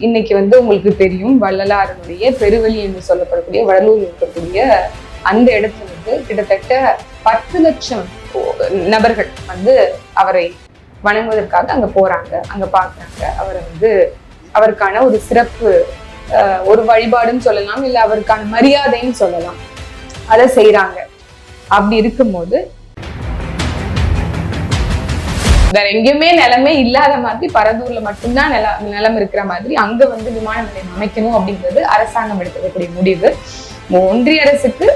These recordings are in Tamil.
இன்னைக்கு வந்து உங்களுக்கு தெரியும் வள்ளலாரனுடைய பெருவெளி என்று சொல்லப்படக்கூடிய வடலூர் இருக்கக்கூடிய அந்த இடத்துல வந்து கிட்டத்தட்ட பத்து லட்சம் நபர்கள் வந்து அவரை வணங்குவதற்காக அங்க போறாங்க அங்க பாக்குறாங்க. அவரை வந்து அவருக்கான ஒரு சிறப்பு ஒரு வழிபாடுன்னு சொல்லலாம் இல்ல அவருக்கான மரியாதைன்னு சொல்லலாம். அதை செய்யறாங்க அப்படி இருக்கும்போது வேற எங்கேயுமே நிலமே இல்லாத மாதிரி பரதூர்ல மட்டும்தான் நில நிலம் இருக்கிற மாதிரி அங்க வந்து விமான நிலையம் அமைக்கணும் அப்படிங்கிறது அரசாங்கம் எடுத்துக்கக்கூடிய முடிவு. ஒன்றிய அரசுக்கு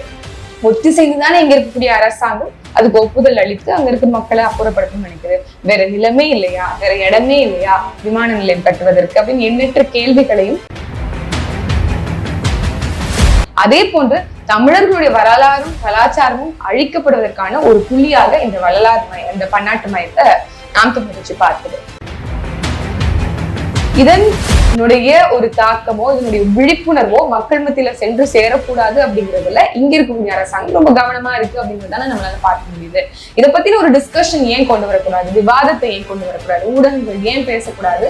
ஒத்திசைந்து தானே இங்க இருக்கக்கூடிய அரசாங்கம் அதுக்கு ஒப்புதல் அளித்து அங்க இருக்க மக்களை அப்புறப்படுத்தணும்னு நினைக்குது. வேற நிலமே இல்லையா? வேற இடமே இல்லையா? விமான நிலையம் கட்டுவதற்கு அப்படின்னு எண்ணற்ற கேள்விகளையும் அதே போன்று தமிழர்களுடைய வரலாறும் கலாச்சாரமும் அழிக்கப்படுவதற்கான ஒரு புள்ளியாக இந்த வரலாறு இந்த பன்னாட்டு மயத்தை நாம் தமிழ் பார்க்குது. இதனுடைய ஒரு தாக்கமோ இதனுடைய விழிப்புணர்வோ மக்கள் மத்தியில சென்று சேரக்கூடாது அப்படிங்கிறதுல இங்க இருக்கக்கூடிய அரசாங்கம் ரொம்ப கவனமா இருக்கு அப்படிங்கறதால நம்மளால பார்க்க முடியுது. இதை பத்தின ஒரு டிஸ்கஷன் ஏன் கொண்டு வரக்கூடாது? விவாதத்தை ஏன் கொண்டு வரக்கூடாது? ஊடகங்கள் ஏன் பேசக்கூடாது?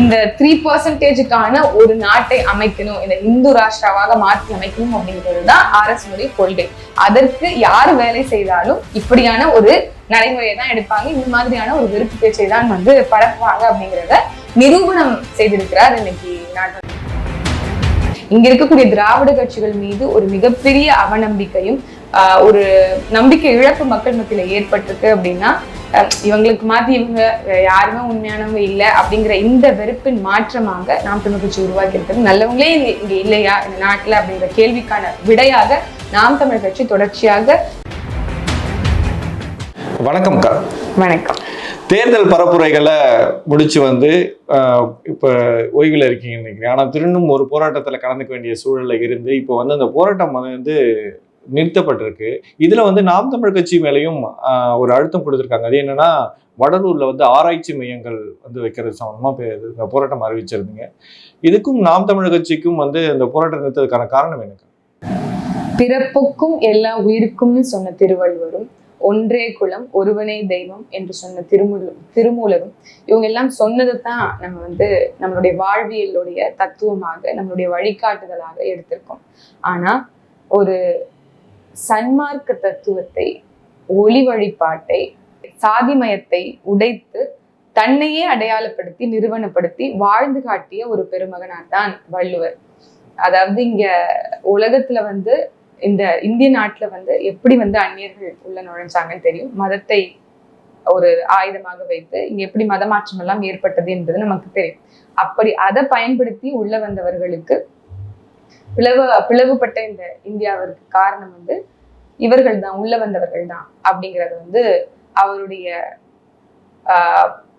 இந்த த்ரீ பர்சன்டேஜுக்கான ஒரு நாட்டை அமைக்கணும் இந்த இந்து ராஷ்டிராவாக மாற்றி அமைக்கணும் அப்படிங்கிறது தான் அரசுடைய கொள்கை. அதற்கு யார் வேலை செய்தாலும் இப்படியான ஒரு நடைமுறையை தான் எடுப்பாங்க. இந்த மாதிரியான ஒரு வெறுப்பு பேச்சை தான் வந்து பரப்புவாங்க அப்படிங்கிறத நிரூபணம் செய்திருக்கிறார் இன்னைக்கு நாட்டு இங்க இருக்கக்கூடிய திராவிட கட்சிகள் மீது ஒரு மிகப்பெரிய அவநம்பிக்கையும் ஆஹ் ஒரு நம்பிக்கை இழப்பு மக்கள் மத்தியில ஏற்பட்டிருக்கு அப்படின்னா அஹ் இவங்களுக்கு மாத்தி இவங்க யாருமே உண்மையானவங்க இல்லை அப்படிங்கிற இந்த வெறுப்பின் மாற்றமாக நாம் தமிழ் கட்சி உருவாக்கி இருக்கிறது நல்லவங்களே இங்க இங்க இல்லையா இந்த நாட்டுல அப்படிங்கிற கேள்விக்கான விடையாக நாம் தமிழ் கட்சி தொடர்ச்சியாக வணக்கம்க்கா வணக்கம். தேர்தல் பரப்புரைகளை முடிச்சு வந்து இப்ப ஓய்வில் இருக்கீங்க நினைக்கிறேன். ஆனா திரும்பவும் ஒரு போராட்டத்துல கலந்துக்க வேண்டிய சூழல்ல இருந்து இப்போ வந்து அந்த போராட்டம் வந்து நிறுத்தப்பட்டிருக்கு. இதுல வந்து நாம் தமிழ் கட்சி மேலேயும் ஒரு அழுத்தம் கொடுத்துருக்காங்க. அது என்னன்னா வடலூர்ல வந்து ஆராய்ச்சி மையங்கள் வந்து வைக்கிறது சம்பந்தமா பே- இந்த போராட்டம் அறிவிச்சிருந்தீங்க. இதுக்கும் நாம் தமிழ் கட்சிக்கும் வந்து இந்த போராட்டம் நிறுத்ததுக்கான காரணம் எனக்கு பிறப்புக்கும் எல்லா உயிருக்கும்னு சொன்ன திருவள்ளுவரும் ஒன்றே குலம் ஒருவனே தெய்வம் என்று சொன்ன திருமூல திருமூலரும் இவங்க எல்லாம் சொன்னதுதான் நம்ம வந்து நம்மளுடைய வாழ்வியலுடைய தத்துவமாக நம்மளுடைய வழிகாட்டுதலாக எடுத்திருக்கோம். ஆனா ஒரு சன்மார்க்க தத்துவத்தை ஒளி வழிபாட்டை சாதிமயத்தை உடைத்து தன்னையே அடையாளப்படுத்தி நிறுவனப்படுத்தி வாழ்ந்து காட்டிய ஒரு பெருமகனார் தான் வள்ளுவர். அதாவது இங்க உலகத்துல வந்து இந்த இந்திய நாட்டுல வந்து எப்படி வந்து அந்நியர்கள் உள்ள நுழைஞ்சாங்கன்னு தெரியும். மதத்தை ஒரு ஆயுதமாக வைத்து இங்க எப்படி மத எல்லாம் ஏற்பட்டது என்பது நமக்கு தெரியும். அப்படி அதை பயன்படுத்தி உள்ள வந்தவர்களுக்கு பிளவு பிளவுபட்ட இந்த இந்தியாவிற்கு காரணம் வந்து இவர்கள் தான் உள்ள வந்தவர்கள் தான் அப்படிங்கிறது வந்து அவருடைய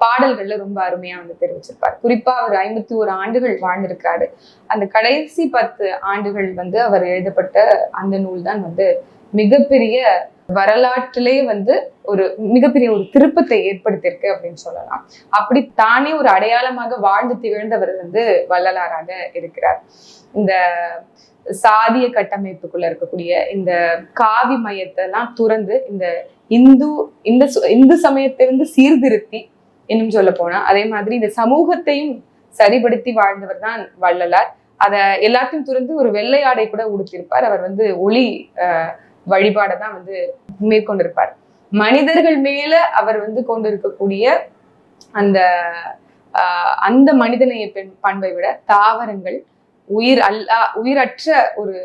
பாடல்கள்ல ரொம்ப அருமையா வந்து தெரிவிச்சிருப்பார். குறிப்பா அவர் ஐம்பத்தி ஒரு ஆண்டுகள் வாழ்ந்திருக்கிறாரு. அந்த கடைசி பத்து ஆண்டுகள் வந்து அவர் எழுதப்பட்ட அந்த நூல் தான் வந்து மிகப்பெரிய வரலாற்றிலே வந்து ஒரு மிகப்பெரிய ஒரு திருப்பத்தை ஏற்படுத்தியிருக்கு அப்படின்னு சொல்லலாம். அப்படி தானே ஒரு அடையாளமாக வாழ்ந்து திகழ்ந்தவர் வந்து வள்ளலாராக இருக்கிறார். இந்த சாதிய கட்டமைப்புக்குள்ள இருக்கக்கூடிய இந்த காவி மையத்தெல்லாம் துறந்து இந்த இந்து இந்த இந்து சமயத்தை வந்து சீர்திருத்தி இன்னும் சொல்ல போனா அதே மாதிரி இந்த சமூகத்தையும் சரிபடுத்தி வாழ்ந்தவர் தான் வள்ளலார். அதை எல்லாத்தையும் துறந்து ஒரு வெள்ளை ஆடை கூட உடுத்திருப்பார். அவர் வந்து ஒளி அஹ், வழிபாடை தான் வந்து மேற்கொண்டிருப்பார். மனிதர்கள் மேல அவர் வந்து கொண்டிருக்கக்கூடிய அந்த ஆஹ், அந்த மனிதநேய பெண் பண்பை விட தாவரங்கள் உயிர் அல்லா உயிரற்ற ஒரு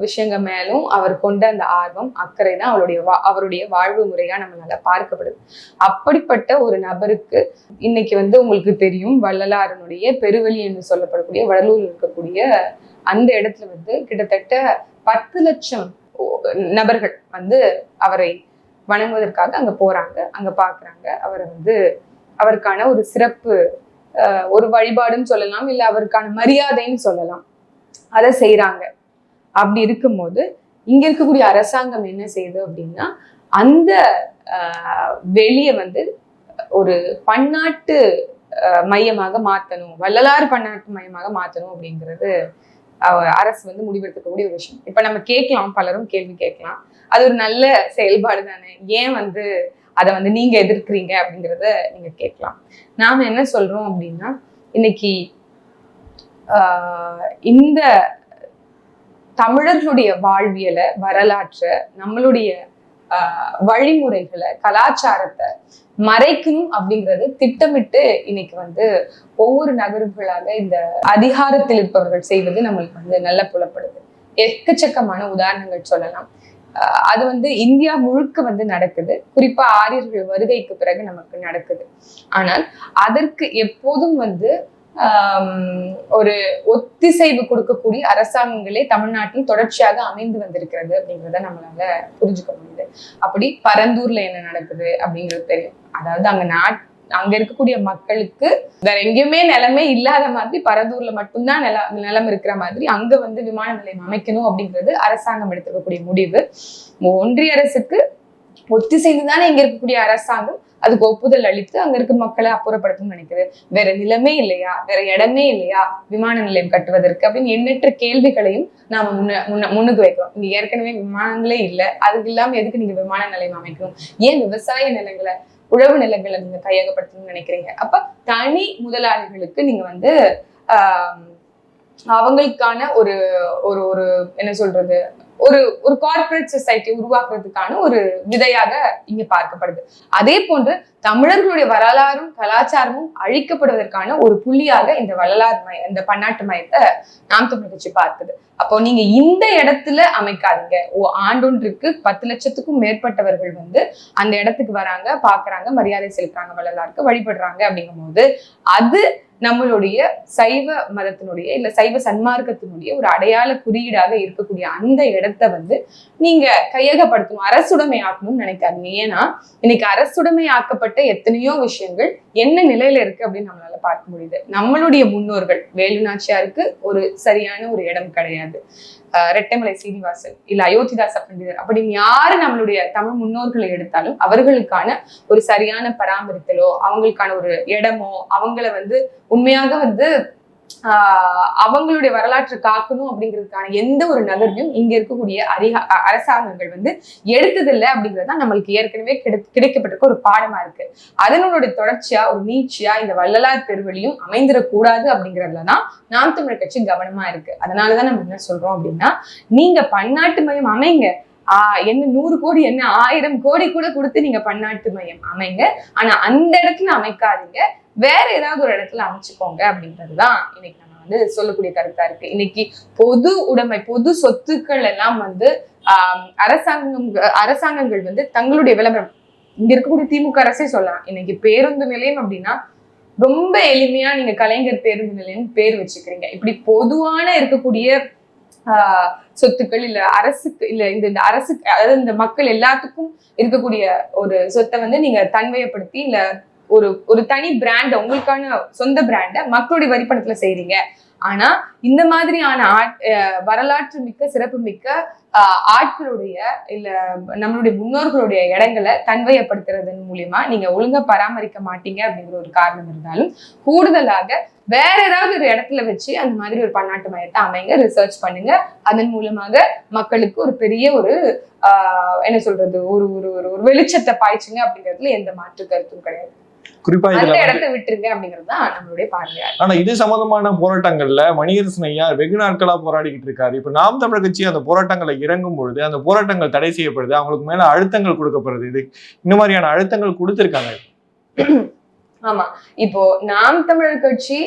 விஷயங்க மேலும் அவர் கொண்ட அந்த ஆர்வம் அக்கறை தான் அவருடைய வா- அவருடைய வாழ்வு முறையா நம்மளால பார்க்கப்படுது. அப்படிப்பட்ட ஒரு நபருக்கு இன்னைக்கு வந்து உங்களுக்கு தெரியும் வள்ளலாரனுடைய பெருவெளி என்று சொல்லப்படக்கூடிய வடலூர் இருக்கக்கூடிய அந்த இடத்துல வந்து கிட்டத்தட்ட பத்து லட்சம் நபர்கள் வந்து அவரை வணங்குவதற்காக அங்க போறாங்க அங்க பாக்குறாங்க அவரை வந்து அவருக்கான ஒரு சிறப்பு ஒரு வழிபாடுன்னு சொல்லலாம் இல்ல அவருக்கான மரியாதைன்னு சொல்லலாம். அதை செய்கிறாங்க அப்படி இருக்கும்போது இங்க இருக்கக்கூடிய அரசாங்கம் என்ன செய்யுது அப்படின்னா அந்த ஆஹ், வெளிய வந்து ஒரு பன்னாட்டு மையமாக மாத்தணும் வள்ளலார் பன்னாட்டு மையமாக மாத்தணும் அப்படிங்கிறது அரசு வந்து முடிவெடுக்கக்கூடிய ஒரு விஷயம். இப்ப நம்ம கேட்கலாம் பலரும் கேள்வி கேட்கலாம். அது ஒரு நல்ல செயல்பாடு தானே. ஏன் வந்து அதை வந்து நீங்க எதிர்க்கிறீங்க அப்படிங்கிறத நீங்க கேட்கலாம். நாம என்ன சொல்றோம் அப்படின்னா இன்னைக்கு ஆஹ் இந்த தமிழர்களுடைய வாழ்வியலை வரலாற்றை நம்மளுடைய ஆஹ் வழிமுறைகளை கலாச்சாரத்தை மறைக்கணும் அப்படிங்கிறது திட்டமிட்டு இன்னைக்கு வந்து ஒவ்வொரு நகர்வுகளாக இந்த அதிகாரத்தில் இருப்பவர்கள் செய்வது நம்மளுக்கு வந்து நல்ல புலப்படுது. எக்கச்சக்கமான உதாரணங்கள் சொல்லலாம். அது வந்து இந்தியா முழுக்க வந்து நடக்குது. குறிப்பா ஆரியர்கள் வருகைக்கு பிறகு நமக்கு நடக்குது. ஆனால் அதற்கு எப்போதும் வந்து ஒரு ஒத்திசைவு கொடுக்கக்கூடிய அரசாங்கங்களே தமிழ்நாட்டில் தொடர்ச்சியாக அமைந்து வந்திருக்கிறது அப்படிங்கிறத நம்மளால புரிஞ்சுக்க முடியுது. அப்படி பரந்தூர்ல என்ன நடக்குது அப்படிங்கிறது தெரியும். அதாவது அங்க நாட் அங்க இருக்கக்கூடிய மக்களுக்கு வேற எங்கேயுமே நிலமே இல்லாத மாதிரி பரதூர்ல மட்டும்தான் நில நிலம் இருக்கிற மாதிரி அங்க வந்து விமான நிலையம் அமைக்கணும் அப்படிங்கிறது அரசாங்கம் எடுத்திருக்கக்கூடிய முடிவு. ஒன்றிய அரசுக்கு ஒத்திசைந்து தானே இங்க இருக்கக்கூடிய அரசாங்கம் அதுக்கு ஒப்புதல் அளித்து அங்க இருக்க மக்களை அப்புறப்படுத்தணும்னு நினைக்குது. வேற நிலமே இல்லையா? வேற இடமே இல்லையா விமான நிலையம் கட்டுவதற்கு அப்படின்னு எண்ணற்ற கேள்விகளையும் நாம முன்ன முன்ன முன்னுக்கு வைக்கிறோம். இங்க ஏற்கனவே விமானங்களே இல்லை. அதுக்கு இல்லாம எதுக்கு நீங்க விமான நிலையம் அமைக்கணும்? ஏன் விவசாய நிலங்களை உழவு நிலங்களை நீங்க கையகப்படுத்தணும்னு நினைக்கிறீங்க. அப்ப தனி முதலாளிகளுக்கு நீங்க வந்து ஆஹ் அவங்களுக்கான ஒரு ஒரு ஒரு என்ன சொல்றது ஒரு ஒரு கார்பரேட் சொசைட்டி உருவாக்குறதுக்கான ஒரு விதையாக இங்க பார்க்கப்படுது. அதே போன்று தமிழர்களுடைய வரலாறும் கலாச்சாரமும் அழிக்கப்படுவதற்கான ஒரு புள்ளியாக இந்த வரலாறு மய இந்த பன்னாட்டு மையத்தை நாம் தமிழ் கட்சி பார்க்குது. அப்போ நீங்க இந்த இடத்துல அமைக்காதீங்க. ஓ ஆண்டொன்றுக்கு பத்து லட்சத்துக்கும் மேற்பட்டவர்கள் வந்து அந்த இடத்துக்கு வராங்க பாக்குறாங்க மரியாதை செலுத்துறாங்க வரலாறுக்கு வழிபடுறாங்க அப்படிங்கும்போது அது நம்மளுடைய சைவ மதத்தினுடைய இல்ல சைவ சன்மார்க்கத்தினுடைய ஒரு அடையாள குறியீடாக இருக்கக்கூடிய அந்த இடத்த வந்து நீங்க கையகப்படுத்தணும் அரசுடைமை ஆக்கணும்னு நினைக்காதீங்க. ஏன்னா இன்னைக்கு அரசுடைமை ஆக்கப்பட்ட எத்தனையோ விஷயங்கள் என்ன நிலையில இருக்கு அப்படின்னு நம்மளால பார்க்க முடியுது. நம்மளுடைய முன்னோர்கள் வேலுநாச்சியாருக்கு ஒரு சரியான ஒரு இடம் கிடையாது. ஆஹ் ரெட்டைமலை சீனிவாசன் இல்ல அயோத்திதாச பண்டிதர் அப்படின்னு யாரு நம்மளுடைய தமிழ் முன்னோர்களை எடுத்தாலும் அவர்களுக்கான ஒரு சரியான பராமரித்தலோ அவங்களுக்கான ஒரு இடமோ அவங்கள வந்து உண்மையாக வந்து அவங்களுடைய வரலாற்றை காக்கணும் அப்படிங்கிறதுக்கான எந்த ஒரு நகர்வையும் இங்க இருக்கக்கூடிய அதிக அரசாங்கங்கள் வந்து எடுத்ததில்லை அப்படிங்கிறது தான் நம்மளுக்கு ஏற்கனவே கிடை கிடைக்கப்பட்டிருக்க ஒரு பாடமா இருக்கு. அதனுடைய தொடர்ச்சியா ஒரு நீட்சியா இந்த வள்ளலார் பெருவெளியும் அமைந்திடக்கூடாது அப்படிங்கிறதுல தான் நாம் தமிழர் கட்சி கவனமா இருக்கு. அதனாலதான் நம்ம என்ன சொல்றோம் அப்படின்னா நீங்க பன்னாட்டு மையம் அமைங்க. ஆஹ் என்ன நூறு கோடி என்ன ஆயிரம் கோடி கூட கொடுத்து நீங்க பன்னாட்டு மையம் அமைங்க. ஆனா அந்த இடத்துல அமைக்காதீங்க. வேற ஏதாவது ஒரு இடத்துல அமைச்சுக்கோங்க அப்படின்றதுதான் இன்னைக்கு நம்ம வந்து சொல்லக்கூடிய கருத்தா இருக்கு. இன்னைக்கு பொது உடைமை பொது சொத்துக்கள் எல்லாம் வந்து ஆஹ் அரசாங்கம் அரசாங்கங்கள் வந்து தங்களுடைய விளம்பரம். இங்க இருக்கக்கூடிய திமுக அரசே சொல்லலாம். இன்னைக்கு பேருந்து நிலையம் அப்படின்னா ரொம்ப எளிமையா நீங்க கலைஞர் பேருந்து நிலையம் பேர் வச்சுக்கிறீங்க. இப்படி பொதுவான இருக்கக்கூடிய சொத்துக்கள் இல்ல அரசுக்கு இல்ல இந்த இந்த அரசு அதாவது இந்த மக்கள் எல்லாத்துக்கும் இருக்கக்கூடிய ஒரு சொத்தை வந்து நீங்க தன்மையப்படுத்தி இல்ல ஒரு ஒரு தனி பிராண்ட உங்களுக்கான சொந்த பிராண்ட மக்களுடைய வரிப்பணத்துல செய்றீங்க. ஆனா இந்த மாதிரியான ஆட் வரலாற்று மிக்க சிறப்பு மிக்க ஆஹ் ஆட்களுடைய இல்ல நம்மளுடைய முன்னோர்களுடைய இடங்களை தன்வயப்படுத்துறதன் மூலியமா நீங்க ஒழுங்கா பராமரிக்க மாட்டீங்க அப்படிங்கிற ஒரு காரணம் இருந்தாலும் கூடுதலாக வேற ஏதாவது ஒரு இடத்துல வச்சு அந்த மாதிரி ஒரு பன்னாட்டு மையத்தை அமைங்க ரிசர்ச் பண்ணுங்க. அதன் மூலமாக மக்களுக்கு ஒரு பெரிய ஒரு ஆஹ் என்ன சொல்றது ஒரு ஒரு ஒரு ஒரு வெளிச்சத்தை பாய்ச்சுங்க அப்படிங்கிறதுல எந்த மாற்று கருத்தும் கிடையாது. குறிப்பா இதுல இடத்த விட்டுருங்க அப்படிங்கிறது தான் நம்மளுடைய பார்வையா. ஆனா இது சம்பந்தமான போராட்டங்கள்ல மணியரசன் ஐயா வெகு நாட்களா போராடிக்கிட்டு இருக்காரு. இப்ப நாம் தமிழர் கட்சி அந்த போராட்டங்களை இறங்கும் பொழுது அந்த போராட்டங்கள் தடை செய்யப்படுது அவங்களுக்கு மேல அழுத்தங்கள் கொடுக்கப்படுது. இது இந்த மாதிரியான அழுத்தங்கள் கொடுத்திருக்காங்க. ஆமா. இப்போ நாம் தமிழர் கட்சி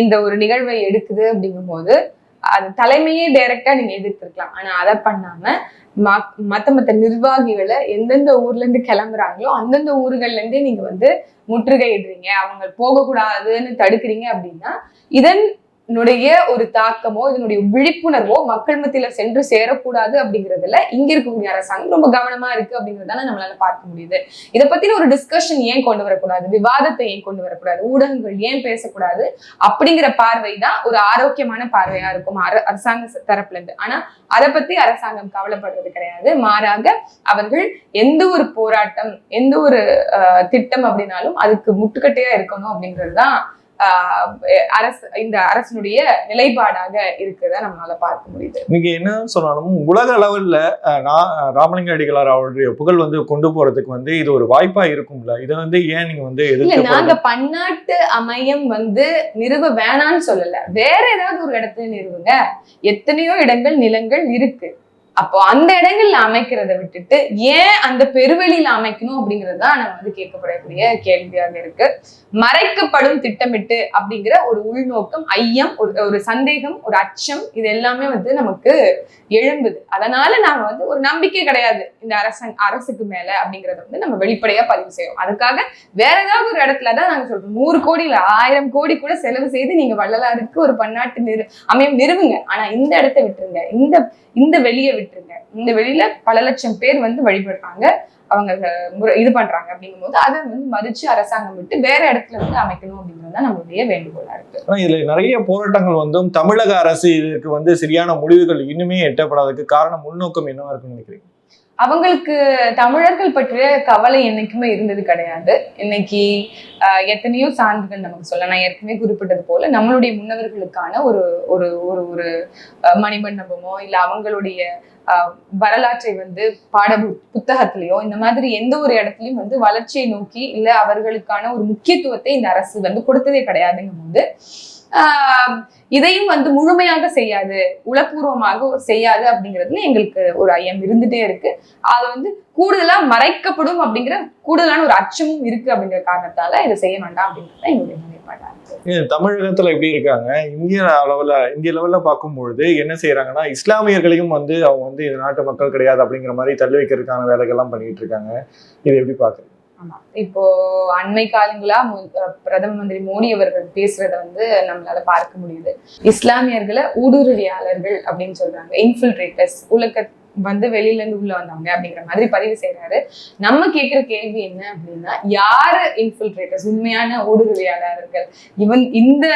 இந்த ஒரு நிகழ்வை எடுக்குது அப்படிங்கும்போது அது தலைமையே டைரக்டா நீங்க எதிர்த்திருக்கலாம். ஆனா அதை பண்ணாம ம- மத்த மத்த நிர்வாகிகளை எந்தெந்த ஊர்ல இருந்து கிளம்புறாங்களோ அந்தந்த ஊர்கள்ல இருந்தே நீங்க வந்து முற்றுகையிடுறீங்க. அவங்க போகக்கூடாதுன்னு தடுக்கிறீங்க அப்படின்னா இதன் இதனுடைய ஒரு தாக்கமோ இதனுடைய விழிப்புணர்வோ மக்கள் மத்தியில சென்று சேரக்கூடாது அப்படிங்கறதுல இங்க இருக்கக்கூடிய அரசாங்கம் ரொம்ப கவனமா இருக்கு அப்படிங்கறதால நம்மளால பார்க்க முடியுது. இதை பத்தின ஒரு டிஸ்கஷன் ஏன் கொண்டு வரக்கூடாது? விவாதத்தை ஏன் கொண்டு வரக்கூடாது? ஊடகங்கள் ஏன் பேசக்கூடாது? அப்படிங்கிற பார்வை தான் ஒரு ஆரோக்கியமான பார்வையா இருக்கும் அர- அரசாங்க தரப்புல இருந்து. ஆனா அதை பத்தி அரசாங்கம் கவலைப்படுறது கிடையாது. மாறாக அவர்கள் எந்த ஒரு போராட்டம் எந்த ஒரு அஹ், திட்டம் அப்படின்னாலும் அதுக்கு முட்டுக்கட்டையா இருக்கணும் அப்படிங்கிறது தான் அரசு இந்த அரசனுடைய நிலைப்பாடாக இருக்கிறத நம்மளால பார்க்க முடியுது. இன்னைக்கு என்ன சொன்னாலும் உலக அளவில் ராமலிங்க அடிகளார் அவருடைய புகழ் வந்து கொண்டு போறதுக்கு வந்து இது ஒரு வாய்ப்பா இருக்கும்ல? இதை வந்து ஏன் நீங்க வந்து இல்ல நாங்க பன்னாட்டு அமையம் வந்து நிறுவ வேணாம்னு சொல்லல. வேற ஏதாவது ஒரு இடத்துல நிறுவுங்க. எத்தனையோ இடங்கள் நிலங்கள் இருக்கு. அப்போ அந்த இடங்கள்ல அமைக்கிறத விட்டுட்டு ஏன் அந்த பெருவெளியில அமைக்கணும் அப்படிங்கிறது தான் நம்ம வந்து கேட்கப்படக்கூடிய கேள்வியாக இருக்கு. மறைக்கப்படும் திட்டமிட்டு அப்படிங்கிற ஒரு உள்நோக்கம் ஐயம் ஒரு ஒரு சந்தேகம் ஒரு அச்சம் இது எல்லாமே வந்து நமக்கு எழும்புது. அதனால நாம வந்து ஒரு நம்பிக்கை கிடையாது இந்த அரசன் அரசுக்கு மேல அப்படிங்கறத வந்து நம்ம வெளிப்படையா பதிவு செய்யறோம். அதுக்காக வேற ஏதாவது ஒரு இடத்துல தான் நாங்க சொல்றோம். நூறு கோடி இல்ல ஆயிரம் கோடி கூட செலவு செய்து நீங்க வள்ளலாருக்கு ஒரு பன்னாட்டு நிறு அமையம் நிறுவுங்க. ஆனா இந்த இடத்த விட்டுருங்க. இந்த இந்த வெளியை விட்டுருங்க. இந்த வெளியில பல லட்சம் பேர் வந்து வழிபடுறாங்க. அவங்க முறை- இது பண்றாங்க அப்படிங்கும்போது அதை வந்து மதிச்சு அரசாங்கம் விட்டு வேற இடத்துல வந்து அமைக்கணும் அப்படிங்கிறது தான் நம்மளுடைய வேண்டுகோளா இருக்கு. ஆனா இதுல நிறைய போராட்டங்கள் வந்தும் தமிழக அரசு இதுக்கு வந்து சரியான முடிவுகள் இன்னுமே எட்டப்படாததுக்கு காரணம் உள்நோக்கம் என்னவா இருக்குன்னு நினைக்கிறீங்க? அவங்களுக்கு தமிழர்கள் பற்றிய கவலை என்னைக்குமே இருந்தது கிடையாது. இன்னைக்கு எத்தனையோ சான்றுகள் நமக்கு சொல்ல நான் ஏற்கனவே குறிப்பிட்டது போல நம்மளுடைய முன்னவர்களுக்கான ஒரு ஒரு ஒரு ஒரு மணிமண்டபமோ இல்ல அவங்களுடைய வரலாற்றை வந்து பாட புத்தகத்திலேயோ இந்த மாதிரி எந்த ஒரு இடத்துலயும் வந்து வளர்ச்சியை நோக்கி இல்ல அவர்களுக்கான ஒரு முக்கியத்துவத்தை இந்த அரசு வந்து கொடுத்ததே கிடையாதுங்கும் போது ஆஹ், இதையும் வந்து முழுமையாக செய்யாது. உளப்பூர்வமாக செய்யாது அப்படிங்கிறதுல எங்களுக்கு ஒரு ஐயம் இருந்துட்டே இருக்கு. அது வந்து கூடுதலா மறைக்கப்படும் அப்படிங்கிற கூடுதலான ஒரு அச்சமும் இருக்கு அப்படிங்கிற காரணத்தால இதை செய்ய வேண்டாம் அப்படிங்கிறது எங்களுடைய நிலைப்பாடா தமிழகத்துல எப்படி இருக்காங்க? இந்திய அளவுல இந்திய லெவல்ல பார்க்கும்பொழுது என்ன செய்யறாங்கன்னா இஸ்லாமியர்களையும் வந்து அவங்க வந்து இது நாட்டு மக்கள் கிடையாது அப்படிங்கிற மாதிரி தள்ளி வைக்கிறதுக்கான வேலைகள்லாம் பண்ணிட்டு இருக்காங்க. இதை எப்படி பாக்குறது ஆமாம் இப்போ அண்மை காலங்களா மு- பிரதம மந்திரி மோடி அவர்கள் பேசுறத வந்து நம்மளால பார்க்க முடியுது. இஸ்லாமியர்களை ஊடுருவியாளர்கள் அப்படின்னு சொல்றாங்க. இன்ஃபில்ட்ரேட்டர்ஸ் உலக வந்து வெளியில இருந்து உள்ள வந்தாங்க அப்படிங்கிற மாதிரி பதிவு செய்யறாரு நம்ம கேட்கிற கேள்வி என்ன அப்படின்னா யாரு இன்ஃபில்ட்ரேட்டர்ஸ் உண்மையான ஊடுருவியாளர்கள். இவன் இந்த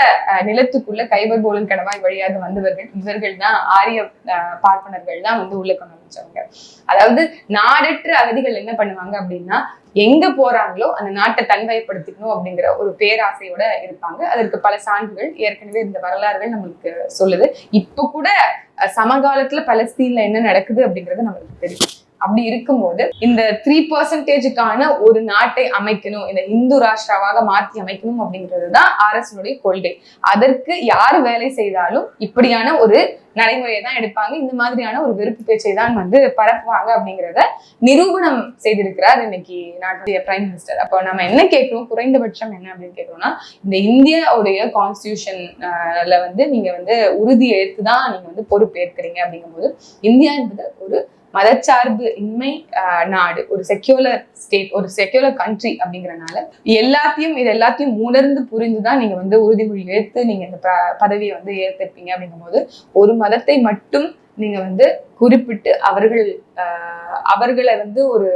நிலத்துக்குள்ள கைபர் போலன் கணவாய் வழியாக வந்தவர்கள். இவர்கள் தான் ஆரிய அஹ், பார்ப்பனர்கள் தான் வந்து உள்ள கொண்டு வச்சவங்க அதாவது நாடற்ற அகதிகள் என்ன பண்ணுவாங்க அப்படின்னா எங்க போறாங்களோ அந்த நாட்டை தன்மைப்படுத்திக்கணும் அப்படிங்கிற ஒரு பேராசையோட இருப்பாங்க. அதற்கு பல சான்றுகள் ஏற்கனவே இந்த வரலாறுகள் நம்மளுக்கு சொல்லுது. இப்ப கூட சமகாலத்துல பலஸ்தீன்ல என்ன நடக்குது அப்படிங்கிறது நம்மளுக்கு தெரியும். அப்படி இருக்கும்போது இந்த த்ரீ பர்சன்டேஜுக்கான ஒரு நாட்டை அமைக்கணும் இந்த இந்து ராஷ்டிராவாக மாற்றி அமைக்கணும் அப்படிங்கிறது தான் அரசனுடைய கொள்கை. அதற்கு யார் வேலை செய்தாலும் இப்படியான ஒரு நடைமுறையை தான் எடுப்பாங்க. இந்த மாதிரியான ஒரு வெறுப்பு பேச்சை தான் வந்து பரப்புவாங்க அப்படிங்கிறத நிரூபணம் செய்திருக்கிறார் இன்னைக்கு நாட்டுடைய பிரைம் மினிஸ்டர் அப்போ நம்ம என்ன கேட்கிறோம்? குறைந்தபட்சம் என்ன அப்படின்னு கேட்கிறோம்னா இந்த இந்தியாவுடைய கான்ஸ்டியூஷன்ல வந்து நீங்க வந்து உறுதி எடுத்து தான் நீங்க வந்து பொறுப்பேற்கிறீங்க அப்படிங்கும்போது இந்தியா என்பது ஒரு மதச்சார்பு இன்மை ஆஹ், நாடு. ஒரு செக்யூலர் ஸ்டேட் ஒரு செக்யூலர் கண்ட்ரி அப்படிங்கிறனால எல்லாத்தையும் இது எல்லாத்தையும் உணர்ந்து புரிந்துதான் நீங்க வந்து உறுதிமொழி ஏற்று நீங்க இந்த ப- பதவியை வந்து ஏற்றிருப்பீங்க அப்படிங்கும்போது ஒரு மதத்தை மட்டும் நீங்க வந்து குறிப்பிட்டு அவர்கள் ஆஹ், அவர்களை வந்து ஒரு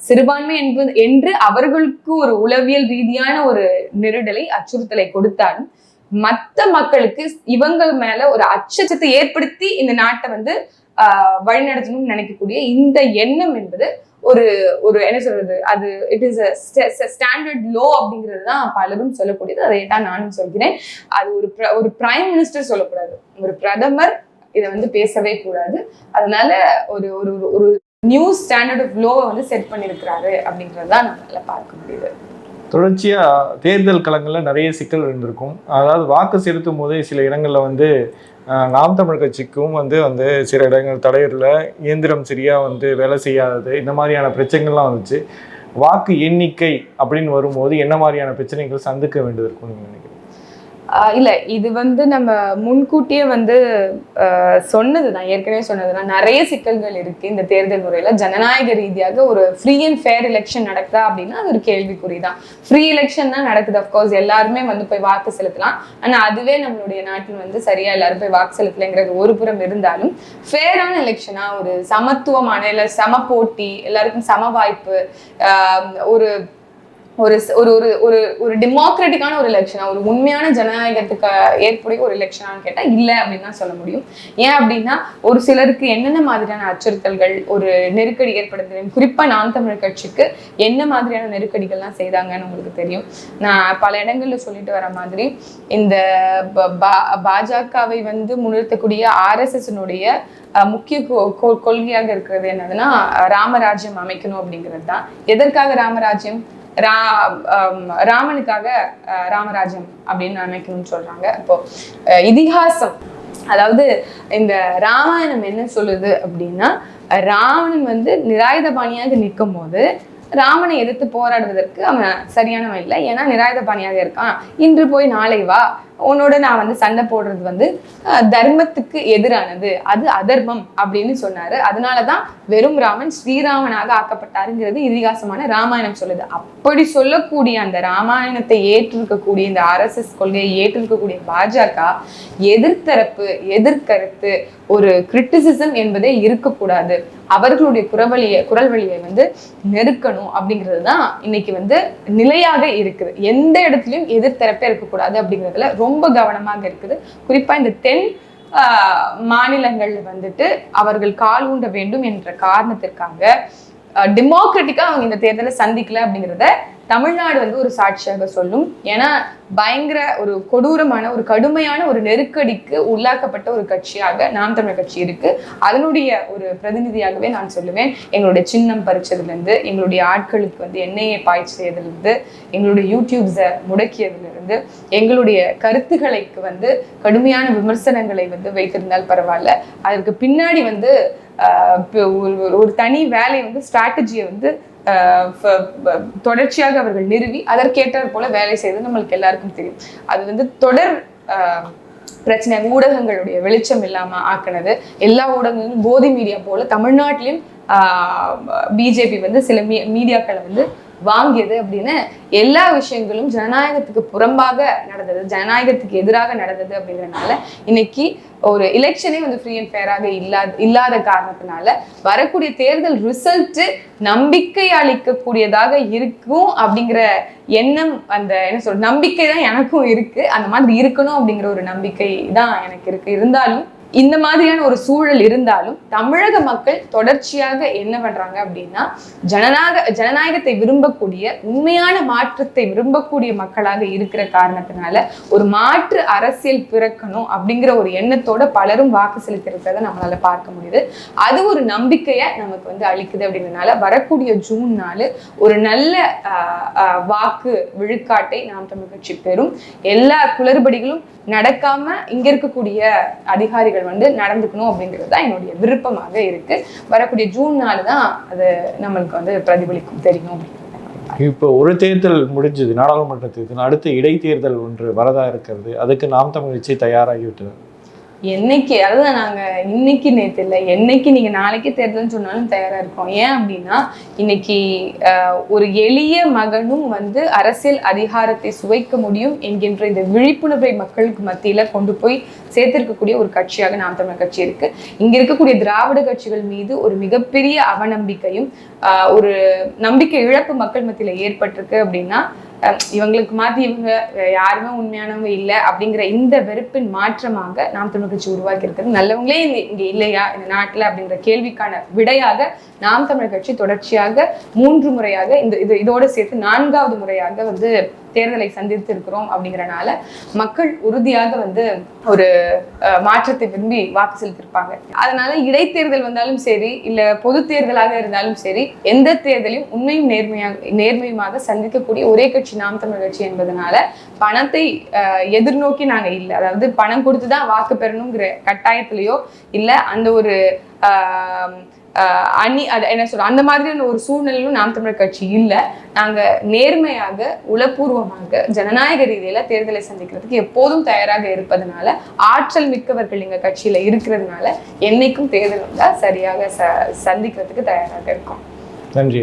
சிறுபான்மை என்பது என்று அவர்களுக்கு ஒரு உளவியல் ரீதியான ஒரு நெருடலை அச்சுறுத்தலை கொடுத்தாலும் மத்த மக்களுக்கு இவங்க மேல ஒரு அச்சத்தை ஏற்படுத்தி இந்த நாட்டை வந்து ஆஹ், வழிநடத்தணும்னு நினைக்கக்கூடிய இந்த எண்ணம் என்பது ஒரு ஒரு என்ன சொல்றது அது இட் இஸ் ஸ்டாண்டர்ட் லோ அப்படிங்கிறது தான் பலரும் சொல்லக்கூடியது. அதை தான் நானும் சொல்கிறேன். அது ஒரு ஒரு பிரைம் மினிஸ்டர் சொல்லக்கூடாது. ஒரு பிரதமர் இதை வந்து பேசவே கூடாது. அதனால ஒரு ஒரு ஒரு- ஒரு நியூ ஸ்டாண்டர்ட் ஆஃப் லோவை வந்து செட் பண்ணியிருக்கிறாரு அப்படிங்கிறது தான் நம்மளால பார்க்க முடியுது. தொடர்ச்சியாக தேர்தல் களங்களில் நிறைய சிக்கல் இருந்திருக்கும். அதாவது வாக்கு செலுத்தும் போதே சில இடங்களில் வந்து நாம் தமிழ் கட்சிக்கும் வந்து வந்து சில இடங்கள் தடையில இயந்திரம் சரியாக வந்து வேலை செய்யாதது இந்த மாதிரியான பிரச்சனைகள்லாம் வந்துச்சு. வாக்கு எண்ணிக்கை அப்படின்னு வரும்போது என்ன மாதிரியான பிரச்சனைகள் சந்திக்க வேண்டியது இருக்கும் நினைக்கிறேன் நினைக்கிறீங்க? இல்லை இது வந்து நம்ம முன்கூட்டியே வந்து சொன்னது தான் ஏற்கனவே சொன்னதுதான் நிறைய சிக்கல்கள் இருக்கு இந்த தேர்தல் முறையில். ஜனநாயக ரீதியாக ஒரு ஃப்ரீ அண்ட் ஃபேர் எலெக்ஷன் நடக்குதா அப்படின்னா அது ஒரு கேள்விக்குறி தான். ஃப்ரீ எலெக்ஷன் தான் நடக்குது அஃப்கோர்ஸ் எல்லாருமே வந்து போய் வாக்கு செலுத்தலாம். ஆனால் அதுவே நம்மளுடைய நாட்டில் வந்து சரியா எல்லாரும் போய் வாக்கு செலுத்தலைங்கிறது ஒரு புறம் இருந்தாலும் ஃபேரான எலெக்ஷனாக ஒரு சமத்துவமான இல்லை சம போட்டி எல்லாருக்கும் சம வாய்ப்பு ஒரு ஒரு ஒரு ஒரு ஒரு ஒரு டெமோக்ராட்டிக்கான ஒரு எலெக்ஷனா ஒரு உண்மையான ஜனநாயகத்துக்கு ஏற்புடைய ஒரு எலெக்ஷனான்னு கேட்டா இல்லை அப்படின்னு தான் சொல்ல முடியும். ஏன் அப்படின்னா ஒரு சிலருக்கு என்னென்ன மாதிரியான அச்சுறுத்தல்கள் ஒரு நெருக்கடி ஏற்படுத்துது குறிப்பா நான் தமிழர் கட்சிக்கு என்ன மாதிரியான நெருக்கடிகள்லாம் செய்தாங்கன்னு உங்களுக்கு தெரியும். நான் பல இடங்கள்ல சொல்லிட்டு வர மாதிரி இந்த பா- பாஜகவை வந்து முன்னிறுத்தக்கூடிய ஆர்எஸ்எஸ்னுடைய முக்கிய கொ- கொள்கையாக இருக்கிறது என்னதுன்னா ராமராஜ்யம் அமைக்கணும் அப்படிங்கிறது தான். எதற்காக ராமராஜ்யம்? ரா ராமனுக்காக ராமராஜ்யம் அப்படின்னு அமைக்கணும்னு சொல்றாங்க. இப்போ இதிகாசம் அதாவது இந்த ராமாயணம் என்ன சொல்லுது அப்படின்னா ராவணன் வந்து நிராயுதபாணியாக நிற்கும் போது ராமனை எதிர்த்து போராடுவதற்கு அவன் சரியானவன் இல்லை. ஏன்னா நிராயுதபாணியாக இருக்கான். இன்று போய் நாளை வா. உன்னோட நான் வந்து சண்டை போடுறது வந்து தர்மத்துக்கு எதிரானது. அது அதர்மம் அப்படின்னு சொன்னாரு. அதனாலதான் வெறும் ராமன் ஸ்ரீராமனாக ஆக்கப்பட்டாருங்கிறது இதிகாசமான ராமாயணம் சொல்லுது. அப்படி சொல்லக்கூடிய அந்த ராமாயணத்தை ஏற்றிருக்கக்கூடிய இந்த ஆர்எஸ்எஸ் கொள்கையை ஏற்றிருக்கக்கூடிய பாஜக எதிர்த்தரப்பு எதிர்கருத்து ஒரு கிரிட்டிசிசம் என்பதே இருக்கக்கூடாது. அவர்களுடைய குரவழியை குரல் வழியை வந்து நெருக்கணும் அப்படிங்கிறது தான் இன்னைக்கு வந்து நிலையாக இருக்குது. எந்த இடத்துலையும் எதிர்த்தரப்பே இருக்கக்கூடாது அப்படிங்கிறதுல ரொம்ப ரொம்ப கவனமாக இருக்குது. குறிப்பா இந்த தென் மாநிலங்களில் வந்துட்டு அவர்கள் கால் ஊண்ட வேண்டும் என்ற காரணத்திற்காக டெமோக்ராட்டிக்கா அவங்க இந்த தேர்தலை சந்திக்கல அப்படிங்கிறத தமிழ்நாடு வந்து ஒரு சாட்சியாக சொல்லும். ஏன்னா பயங்கர ஒரு கொடூரமான ஒரு கடுமையான ஒரு நெருக்கடிக்கு உள்ளாக்கப்பட்ட ஒரு கட்சியாக நாம் தமிழ் கட்சி இருக்கு. அதனுடைய ஒரு பிரதிநிதியாகவே நான் சொல்லுவேன். எங்களுடைய சின்னம் பறிச்சதுலேருந்து எங்களுடைய ஆட்களுக்கு வந்து எண்ணெயை பாய்ச்சியதுலேருந்து எங்களுடைய யூடியூப்ஸை முடக்கியதுலேருந்து எங்களுடைய கருத்துக்களைக்கு வந்து கடுமையான விமர்சனங்களை வந்து வைத்திருந்தால் பரவாயில்ல. அதற்கு பின்னாடி வந்து ஒரு ஒரு- தனி வேலை வந்து ஸ்ட்ராட்டஜியை வந்து தொடர்ச்சியாக அவர்கள் நிறுவி அதற்கேற்ற போல வேலை செய்து நம்மளுக்கு எல்லாருக்கும் தெரியும். அது வந்து தொடர் ஆஹ் பிரச்சனை ஊடகங்களுடைய வெளிச்சம் இல்லாம ஆக்குனது. எல்லா ஊடகங்களும் போதி மீடியா போல தமிழ்நாட்டிலும் பிஜேபி வந்து சில மீ மீடியாக்களை வந்து வாங்கியது அப்படின்னு எல்லா விஷயங்களும் ஜனநாயகத்துக்கு புறம்பாக நடந்தது ஜனநாயகத்துக்கு எதிராக நடந்தது அப்படிங்கறதுனால இன்னைக்கு ஒரு எலெக்ஷனே வந்து ஃப்ரீ அண்ட் ஃபேராக இல்லாத இல்லாத காரணத்தினால வரக்கூடிய தேர்தல் ரிசல்ட் நம்பிக்கை அளிக்கக்கூடியதாக இருக்கும் அப்படிங்கிற எண்ணம் அந்த என்ன சொல்ற நம்பிக்கை தான் எனக்கும் இருக்கு. அந்த மாதிரி இருக்கணும் அப்படிங்கிற ஒரு நம்பிக்கை தான் எனக்கு இருக்கு. இருந்தாலும் இந்த மாதிரியான ஒரு சூழல் இருந்தாலும் தமிழக மக்கள் தொடர்ச்சியாக என்ன பண்றாங்க அப்படின்னா ஜனநாயக ஜனநாயகத்தை விரும்பக்கூடிய உண்மையான மாற்றத்தை விரும்பக்கூடிய மக்களாக இருக்கிற காரணத்தினால ஒரு மாற்று அரசியல் பிறக்கணும் அப்படிங்கிற ஒரு எண்ணத்தோட பலரும் வாக்கு செலுத்திருக்கிறத நம்மளால பார்க்க முடியுது. அது ஒரு நம்பிக்கையை நமக்கு வந்து அளிக்குது அப்படிங்கிறதுனால வரக்கூடிய ஜூன் நாலு ஒரு நல்ல ஆஹ், ஆஹ், வாக்கு விழுக்காட்டை நாம் தமிழ் கட்சி பெறும். எல்லா குளறுபடிகளும் நடக்காம இங்க இருக்கக்கூடிய அதிகாரிகள் வந்து நடந்துக்கணும் அப்படிங்கிறது தான் என்னுடைய விருப்பமாக இருக்கு. வரக்கூடிய ஜூன் நாலு தான் அது நம்மளுக்கு வந்து பிரதிபலிக்கும் தெரியும் இப்போ ஒரு தேர்தல் முடிஞ்சது நாடாளுமன்ற தேர்தல் அடுத்து இடைத்தேர்தல் ஒன்று வரதா இருக்கிறது அதுக்கு நாம் தமிழ் கட்சி தயாராகிவிட்டது. என்னைக்கு அதாவது நாங்க இன்னைக்கு நேற்று இல்லை என்னைக்கு நீங்க நாளைக்கு தேர்தல்னு சொன்னாலும் தயாரா இருக்கோம். ஏன் அப்படின்னா இன்னைக்கு ஒரு எளிய மகனும் வந்து அரசியல் அதிகாரத்தை சுவைக்க முடியும் என்கின்ற இந்த விழிப்புணர்வை மக்களுக்கு மத்தியில கொண்டு போய் சேர்த்திருக்கக்கூடிய ஒரு கட்சியாக நாம் தமிழர் கட்சி இருக்கு. இங்க இருக்கக்கூடிய திராவிட கட்சிகள் மீது ஒரு மிகப்பெரிய அவநம்பிக்கையும் ஒரு நம்பிக்கை இழப்பு மக்கள் மத்தியில ஏற்பட்டிருக்கு அப்படின்னா இவங்களுக்கு மாற்றி இவங்க யாருமே உண்மையானவங்க இல்லை அப்படிங்கிற இந்த வெறுப்பின் மாற்றமாக நாம் தமிழ் கட்சி உருவாக்கி இருக்கிறது. நல்லவங்களே இங்கே இங்க இல்லையா? இந்த நாட்டுல அப்படிங்கிற கேள்விக்கான விடையாக நாம் தமிழர் கட்சி தொடர்ச்சியாக மூன்று முறையாக இந்த இது இதோட சேர்த்து நான்காவது முறையாக வந்து தேர்தலை சந்தித்து இருக்கிறோம் அப்படிங்கிறனால மக்கள் உறுதியாக வந்து ஒரு அஹ், மாற்றத்தை விரும்பி வாக்கு செலுத்திருப்பாங்க அதனால இடைத்தேர்தல் வந்தாலும் சரி இல்ல பொது தேர்தலாக இருந்தாலும் சரி எந்த தேர்தலையும் உண்மையும் நேர்மையாக நேர்மையுமாக சந்திக்கக்கூடிய ஒரே கட்சி நாம் தமிழ் கட்சி என்பதனால பணத்தை அஹ், எதிர்நோக்கி நாங்க இல்லை. அதாவது பணம் கொடுத்துதான் வாக்கு பெறணுங்கிற கட்டாயத்திலேயோ இல்ல அந்த ஒரு ஆஹ், அணி அது என்ன சொல்ற அந்த மாதிரியான ஒரு சூழ்நிலையிலும் நாம் தமிழர் கட்சி இல்லை. நாங்க நேர்மையாக உளப்பூர்வமாக ஜனநாயக ரீதியில தேர்தலை சந்திக்கிறதுக்கு எப்போதும் தயாராக இருப்பதனால ஆற்றல் மிக்கவர்கள் எங்கள் கட்சியில இருக்கிறதுனால என்னைக்கும் தேர்தல் வந்தால் சரியாக ச சந்திக்கிறதுக்கு தயாராக இருக்கும். நன்றி